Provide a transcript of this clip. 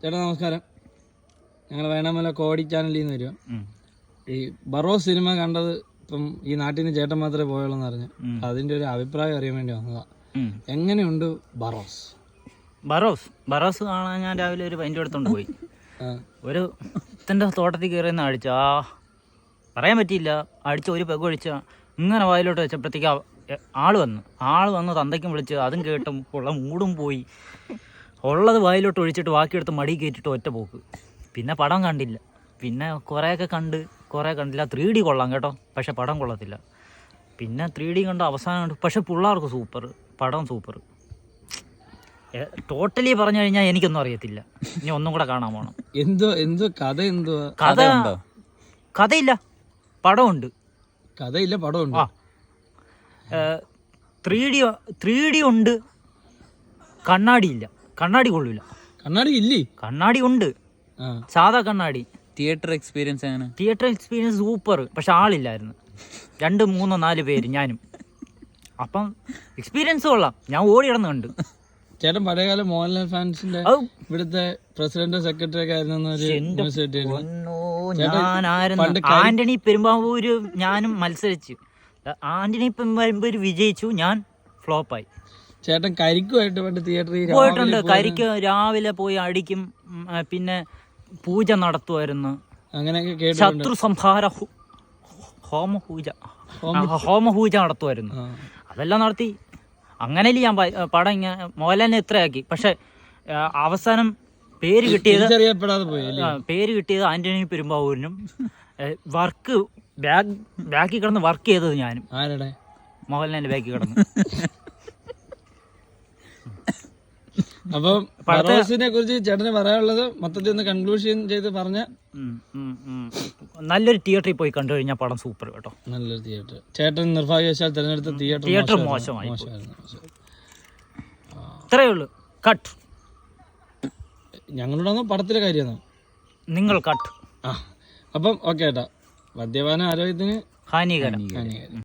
ചേട്ടാ നമസ്കാരം. ഞങ്ങൾ വേണമല കോടി ചാനലിൽ നിന്ന് വരിക ഈ ബറോ സിനിമ കണ്ടത് ഇപ്പം ഈ നാട്ടിൽ നിന്ന് ചേട്ടൻ മാത്രമേ പോയുള്ളൂ എന്ന് അറിഞ്ഞു. അതിന്റെ ഒരു അഭിപ്രായം അറിയാൻ വേണ്ടി വന്നതാ. എങ്ങനെയുണ്ട് ബറോസ്? ബറോസ്. ബറോസ് കാണാൻ ഞാൻ രാവിലെ ഒരു പൈന്റെ എടുത്തോണ്ട് പോയി. ഒരു ഇത്തന്റെ തോട്ടത്തിൽ കയറി നിന്ന് അടിച്ച ആ പറയാൻ പറ്റിയില്ല. അടിച്ച ഒരു പെഗ് ഒഴിച്ച ഇങ്ങനെ വായിലോട്ട് വെച്ചപ്പോഴത്തേക്ക് ആൾ ആൾ വന്നു. ആൾ വന്ന് തന്തയ്ക്കും വിളിച്ച് അതും കേട്ടും ഉള്ള മൂടും പോയി. ഉള്ളത് വായിലോട്ട് ഒഴിച്ചിട്ട് ബാക്കിയെടുത്ത് മടി കയറ്റിട്ട് ഒറ്റ പോക്ക്. പിന്നെ പടം കണ്ടില്ല. പിന്നെ കുറേയൊക്കെ കണ്ട് കുറേ കണ്ടില്ല. ത്രീ ഡി കൊള്ളാം കേട്ടോ. പക്ഷെ പടം കൊള്ളത്തില്ല. പിന്നെ ത്രീ ഡി കണ്ട് അവസാനം കണ്ടു. പക്ഷെ പിള്ളേർക്ക് സൂപ്പർ. പടം സൂപ്പർ. ടോട്ടലി പറഞ്ഞു കഴിഞ്ഞാൽ എനിക്കൊന്നും അറിയത്തില്ല. ഇനി ഒന്നും കൂടെ കാണാൻ പോണം. എന്തോ എന്തോ കഥ എന്തോ? കഥ കഥയില്ല. പടമുണ്ട്. കഥയില്ല പടമുണ്ട്. ത്രീ ഡി ത്രീ ഡി ഉണ്ട്. കണ്ണാടി ഇല്ല കണ്ണാടി കൊള്ളൂല. കണ്ണാടി ഇല്ലേ? കണ്ണാടി ഉണ്ട്. സാധാ കണ്ണാടി. തിയേറ്റർ എക്സ്പീരിയൻസ് എങ്ങനെ? തിയേറ്റർ എക്സ്പീരിയൻസ് സൂപ്പർ പക്ഷെ ആളില്ലായിരുന്നു. രണ്ട് മൂന്നോ നാല് പേര് ഞാനും. അപ്പം എക്സ്പീരിയൻസ് കൊള്ളാം. ഞാൻ ഓടി കിടന്ന് കണ്ട്. ചേട്ടൻ പഴയകാല മോഹൻലാൽ ഫാൻസിന്റെ ഇവിടുത്തെ പ്രസിഡന്റ് സെക്രട്ടറി ഒക്കെ ആയിരുന്നു ആന്റണി പെരുമ്പാവൂര് ഞാനും മത്സരിച്ചു. ആന്റണി പെരുമ്പാവൂര് വിജയിച്ചു. ഞാൻ ഫ്ലോപ്പായി ചേട്ടൻ കരിക്കുമായിട്ട് പണ്ട് തിയേറ്ററിൽ പോയിട്ടുണ്ട്. കരിക്ക് രാവിലെ പോയി അടിക്കും. പിന്നെ പൂജ നടത്തുമായിരുന്നു. അങ്ങനെയൊക്കെ ശത്രു സംഹാര ഹോമപൂജ. ഹോമപൂജ നടത്തുമായിരുന്നു. അതെല്ലാം നടത്തി. അങ്ങനെ ഞാൻ പടം ഇങ്ങനെ മോഹൻലാലിനെ ഇത്രയാക്കി. പക്ഷെ അവസാനം പേര് കിട്ടിയത് പേര് കിട്ടിയത് ആന്റണി പെരുമ്പാവൂരിനും. വർക്ക് ബാഗ് ബാക്കിൽ കിടന്ന് വർക്ക് ചെയ്തത് ഞാനും. മോഹൻലാലിന്റെ ബാക്കി കിടന്ന്. അപ്പം ഫറോസിനെ കുറിച്ച് ചേട്ടന് പറയാനുള്ളത് മൊത്തത്തിൽ ഒന്ന് കൺക്ലൂഷൻ ചെയ്ത് പറഞ്ഞ. നല്ലൊരു തിയേറ്ററിൽ പോയി കണ്ടു കഴിഞ്ഞാൽ പടം സൂപ്പർ കേട്ടോ. നല്ലൊരു തിയേറ്റർ ചേട്ടൻ നിർഭാഗ്യവശാൽ തിരഞ്ഞെടുത്ത തിയേറ്റർ തിയേറ്റർ മോശമായി. ഇത്രയേ ഉള്ളൂ. കട്ട് ഞങ്ങളോടൊന്ന് പടത്തിലെ കാര്യമാണ് നിങ്ങൾ കട്ട് ആ അപ്പം ഓക്കെ ഏട്ടാ. മദ്യപാന ആരോഗ്യത്തിന് ഹാനികരം. ഹാനികരം.